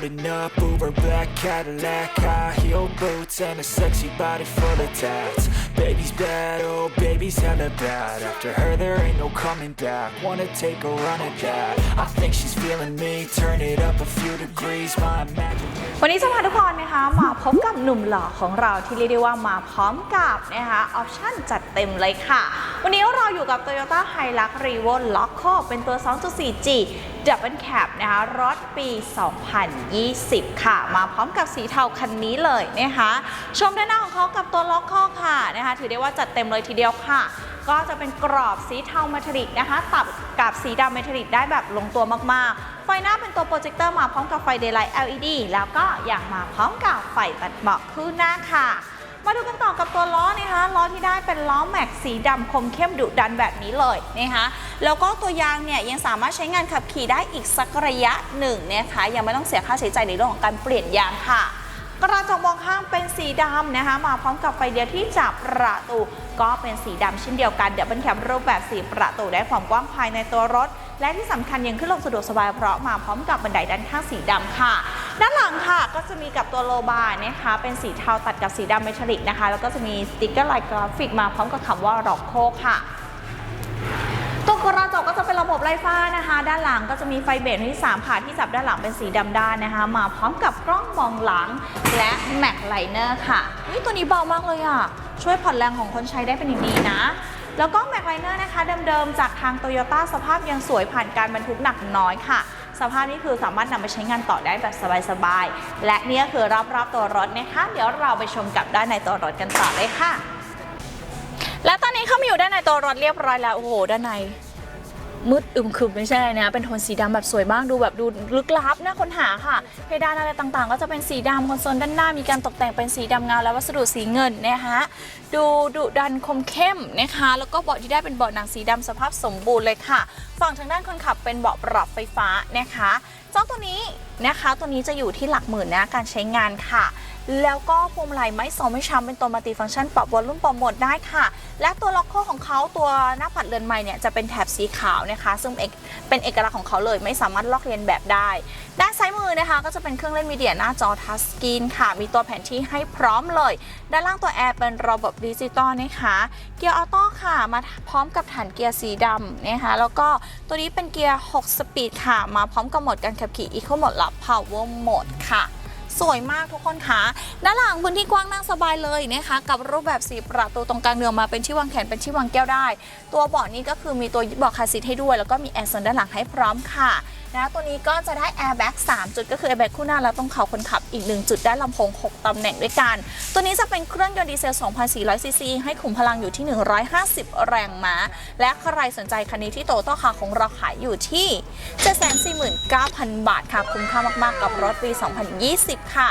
rolling up, Uber black Cadillac, high heel boots, and a sexy body full of tats. Baby's bad, oh baby's hella bad. After her, there ain't no coming back. Wanna take a run at that? I think she's feeling me. Turn it up a few degrees, my imagination. วันนี้จะพาทุกคนนะคะมาพบกับหนุ่มหล่อของเราที่เรียกได้ว่ามาพร้อมกับนะคะออปชั่นจัดเต็มเลยค่ะ วันนี้เราอยู่กับ Toyota Hilux Revo Loco เป็นตัว 2.4G Double Cab นะคะรถปี 2020 ค่ะ มาพร้อมกับสีเทาคันนี้เลยนะคะชมด้านหน้าของเขากับตัว Loco ค่ะนะคะถือได้ว่าจัดเต็มเลยทีเดียวค่ะ ก็จะเป็นกรอบสีเทาเมทัลลิกนะคะตัดกับสีดำเมทัลลิกได้แบบลงตัวมากๆ ฟหน้าเป็นตัวโปรเจคเตอร์มาพร้อมกับไฟเดย์ไลท์ LED แล้วก็อย่างมาพร้อมกับไฟตัดเบาะคู่หน้าค่ะ มาดูกันต่อกับตัวล้อนะคะล้อที่ได้เป็นล้อแม็กสีดำคมเข้มดุดันแบบนี้เลยนะคะแล้วก็ตัวยางเนี่ยยังสามารถใช้งานขับขี่ได้อีกสักระยะหนึ่งนะคะยังไม่ต้องเสียค่าใช้จ่ายในเรื่องของการเปลี่ยนยางค่ะกระจกมองข้างเป็นสีดำนะคะ มาพร้อมกับไฟเดียวที่จับประตู ก็เป็นสีดำเช่นเดียวกัน เดี๋ยวเป็นแคปรูปแบบสีประตูได้ความกว้างภายในตัวรถ และที่สำคัญยังขึ้นลงสะดวกสบายเพราะมาพร้อมกับบันไดด้านข้างสีดำค่ะ ด้านหลังค่ะก็จะมีกับตัวโลบาร์นะคะเป็นสีเทาตัดกับสีดำเมทัลลิกนะคะ แล้วก็จะมีสติกเกอร์ลายกราฟิกมาพร้อมกับคำว่าร็อกโคค่ะตัวกระจกก็จะเป็นระบบไร้ฟ้านะคะ ด้านหลังก็จะมีไฟเบรที่3ค่ะที่จับด้านหลังเป็นสีดำด้านนะคะ มาพร้อมกับกล้องมองหลังและแม็กไลเนอร์ค่ะนี่ตัวนี้เบามากเลยอะช่วยผ่อนแรงของคนใช้ได้เป็นอย่างดีนะ แล้วก็แม็กไลเนอร์นะคะเดิมๆจาก ทางโตโยต้าสภาพยังสวยผ่านการบรรทุกหนักน้อยค่ะ สภาพนี้คือสามารถนำไปใช้งานต่อได้แบบสบายๆ และนี่ก็คือรอบๆตัวรถนะคะ เดี๋ยวเราไปชมกับด้านในตัวรถกันต่อเลยค่ะ และตอนนี้เข้ามาอยู่ด้านในตัวรถเรียบร้อยแล้ว โอ้โห ด้านใน มืดอึมครึมไม่ใช่นะ เป็นโทนสีดำแบบสวยมากดูแบบดูลึกลับน่าค้นหาค่ะ เพดานอะไรต่างๆ ก็จะเป็นสีดำคอนโซลด้านหน้ามีการตกแต่งเป็นสีดำเงาและวัสดุสีเงินนะคะดูดุดันคมเข้มนะคะ แล้วก็เบาะที่ได้เป็นเบาะหนังสีดำสภาพสมบูรณ์เลยค่ะ ฝั่งทางด้านคนขับเป็นเบาะปรับไฟฟ้านะคะเจ้าตัวนี้นะคะ ตัวนี้จะอยู่ที่หลักหมื่นนะการใช้งานค่ะ แล้วก็พวงมาลัยไม่สองไม่ช้ำเป็นตัวมัลติฟังก์ชันปรับวอลลุ่มปรับโหมดได้ค่ะ และตัวล็อกโคของเขาตัวหน้าปัดเรือนไม้เนี่ยจะเป็นแถบสีขาวนะคะ ซึ่งเอกเป็นเอกลักษณ์ของเขาเลยไม่สามารถลอกเลียนแบบได้ ด้านซ้ายมือนะคะ ก็จะเป็นเครื่องเล่นมีเดียหน้าจอทัชสกรีนค่ะ มีตัวแผนที่ให้พร้อมเลย ด้านล่างตัวแอร์เป็นระบบดิจิตอลนะคะ เกียร์ออโต้ค่ะมาพร้อมกับฐานเกียร์สีดำนะคะแล้วก็ตัวนี้เป็นเกียร์ 6 สปีดค่ะ มาพร้อมกับโหมดการขับขี่ Eco Mode และ Power Mode ค่ะ สวยมากทุกคนคะด้านหลังพื้นที่กว้างนั่งสบายเลยนะคะ กับรูปแบบสีประตูตรงกลางเนือมาเป็นที่วางแขนเป็นที่วางแก้วได้ ตัวเบาะนี้ก็คือมีตัวยึดเบาะคาร์ซีทให้ด้วย แล้วก็มีแอร์โซนด้านหลังให้พร้อมค่ะนะตัวนี้ก็จะได้แอร์แบ็ก3จุดก็คือแอร์แบ็กคู่หน้าและตรงเข่าคนขับอีก 1 จุดได้ลำโพง 6ตำแหน่งด้วยกัน ตัวนี้จะเป็นเครื่องยนต์ดีเซล 2,400 ซีซีให้ขุมพลังอยู่ที่ 150 แรงม้า และใครสนใจคันนี้ที่โตโต้คาของเราขายอยู่ที่ 749,000 บาทค่ะ คุ้มค่ามากๆกับรถปี 2020ค่ะ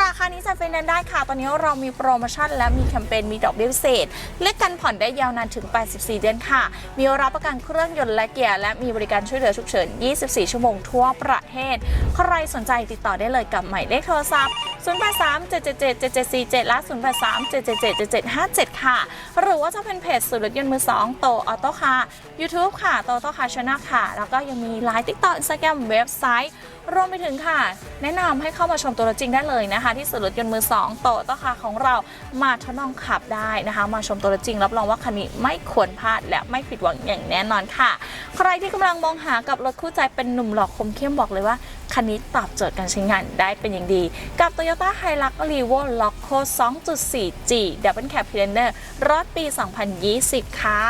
ราคานี้จะเป็นนั้นได้ค่ะ ตอนนี้เรามีโปรโมชั่นและมีแคมเปญมีดอกเบี้ยพิเศษและกันผ่อนได้ยาวนานถึง 84 เดือนค่ะ มีรับประกันเครื่องยนต์และเกียร์และมีบริการช่วยเหลือฉุกเฉิน 24 ชั่วโมงทั่วประเทศ ใครสนใจติดต่อได้เลยกับหมายเลขโทรศัพท์ 083 777 7747 และ 083 777 7757 ค่ะ หรือว่าจะเป็นเพจสุดรถยนต์มือ2โตออโต้ค่ะ YouTube ค่ะโตโต้ค่ะชนะค่ะ แล้วก็ยังมีไลน์ TikTok Instagram เว็บไซต์ รวมไปถึงค่ะ แนะนำให้เข้ามาชมตัวรถจริงได้เลยนะคะ ที่ศูนย์รถยนต์มือ 2 โตโตค่ะของเรามาทดลองขับได้นะคะ มาชมตัวรถจริง รับรองว่าคันนี้ไม่ควรพลาดและไม่ผิดหวังอย่างแน่นอนค่ะ ใครที่กำลังมองหากับรถคู่ใจเป็นหนุ่มหล่อคมเข้มบอกเลยว่าคันนี้ตอบโจทย์การใช้งานได้เป็นอย่างดี กับ Toyota Hilux Revo Loco 2.4G Double Cab Pioneer รถปี 2020 ค่ะ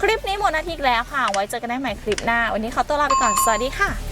คลิปนี้หมดนาทีแล้วค่ะ ไว้เจอกันได้ใหม่คลิปหน้า วันนี้ขอตัวลาไปก่อน สวัสดีค่ะ